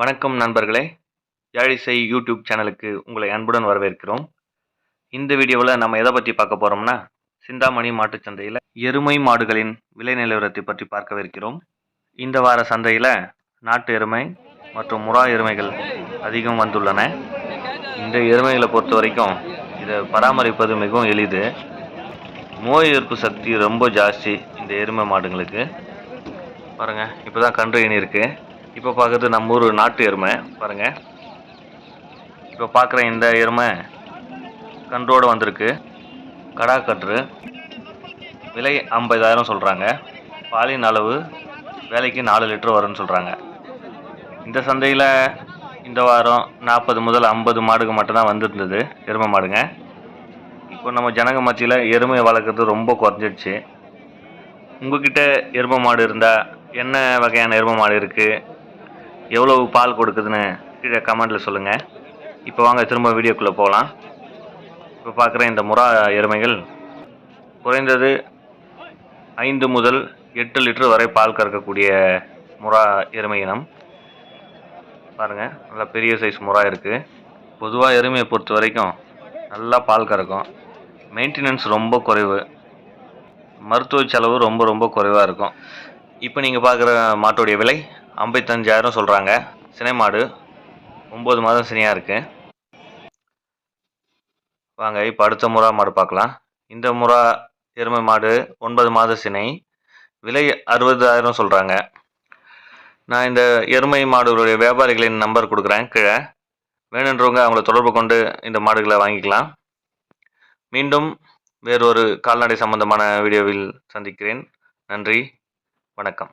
வணக்கம் நண்பர்களே. யாழிசை யூடியூப் சேனலுக்கு உங்களை அன்புடன் வரவேற்கிறோம். இந்த வீடியோவில் நம்ம எதை பற்றி பார்க்க போகிறோம்னா சிந்தாமணி மாட்டுச்சந்தையில் எருமை மாடுகளின் விலை நிலவரத்தை பற்றி பார்க்கவிருக்கிறோம். இந்த வார சந்தையில் நாட்டு எருமை மற்றும் முறா எருமைகள் அதிகம் வந்துள்ளன. இந்த எருமைகளை பொறுத்த வரைக்கும் இதை பராமரிப்பது மிகவும் எளிது. நோய் எதிர்ப்பு சக்தி ரொம்ப ஜாஸ்தி இந்த எருமை மாடுங்களுக்கு. பாருங்கள் இப்போ தான் கன்று இனி இருக்குது இப்போ பார்க்குறது நம்ம ஊர் நாட்டு எருமை. பாருங்கள் இப்போ பார்க்குற இந்த எருமை கன்றோடு வந்திருக்கு. கடா கன்று. விலை ஐம்பதாயிரம் சொல்கிறாங்க பாலின் அளவு வேலைக்கு நாலு லிட்டர் வரும்னு சொல்கிறாங்க இந்த சந்தையில் இந்த வாரம் நாற்பது முதல் ஐம்பது மாடுக்கு மட்டும்தான் வந்திருந்தது. எருமை மாடுங்க. இப்போ நம்ம ஜனங்க மத்தியில் எருமை வளர்க்குறது ரொம்ப குறைஞ்சிடுச்சு. உங்ககிட்ட எருமை மாடு இருந்தால் என்ன வகையான எருமை மாடு இருக்குது எவ்வளவு பால் கொடுக்குதுன்னு கீழே கமெண்ட்டில் சொல்லுங்கள் இப்போ வாங்க திரும்ப வீடியோக்குள்ளே போகலாம். இப்போ பார்க்குற இந்த முறா எருமைகள் குறைந்தது ஐந்து முதல் எட்டு லிட்டர் வரை பால் கறக்கக்கூடிய முறா எருமை இனம். பாருங்கள் நல்லா பெரிய சைஸ் முறா இருக்குது பொதுவாக எருமையை பொறுத்த வரைக்கும் நல்லா பால் கறக்கும். மெயின்டெனன்ஸ் ரொம்ப குறைவு. மருத்துவ செலவு ரொம்ப ரொம்ப குறைவாக இருக்கும். இப்போ நீங்கள் பார்க்குற மாட்டோடைய விலை ஐம்பத்தஞ்சாயிரம் சொல்கிறாங்க சினை மாடு ஒம்பது மாதம் சினையாக இருக்குது வாங்க இப்போ அடுத்த முறா மாடு பார்க்கலாம். இந்த முறா எருமை மாடு ஒன்பது மாத சினை. விலை அறுபதாயிரம் சொல்கிறாங்க நான் இந்த எருமை மாடுகளுடைய வியாபாரிகளின் நம்பர் கொடுக்குறேன் கீழே. வேணுன்றவங்க அவங்கள தொடர்பு கொண்டு இந்த மாடுகளை வாங்கிக்கலாம். மீண்டும் வேறொரு கால்நடை சம்பந்தமான வீடியோவில் சந்திக்கிறேன். நன்றி வணக்கம்.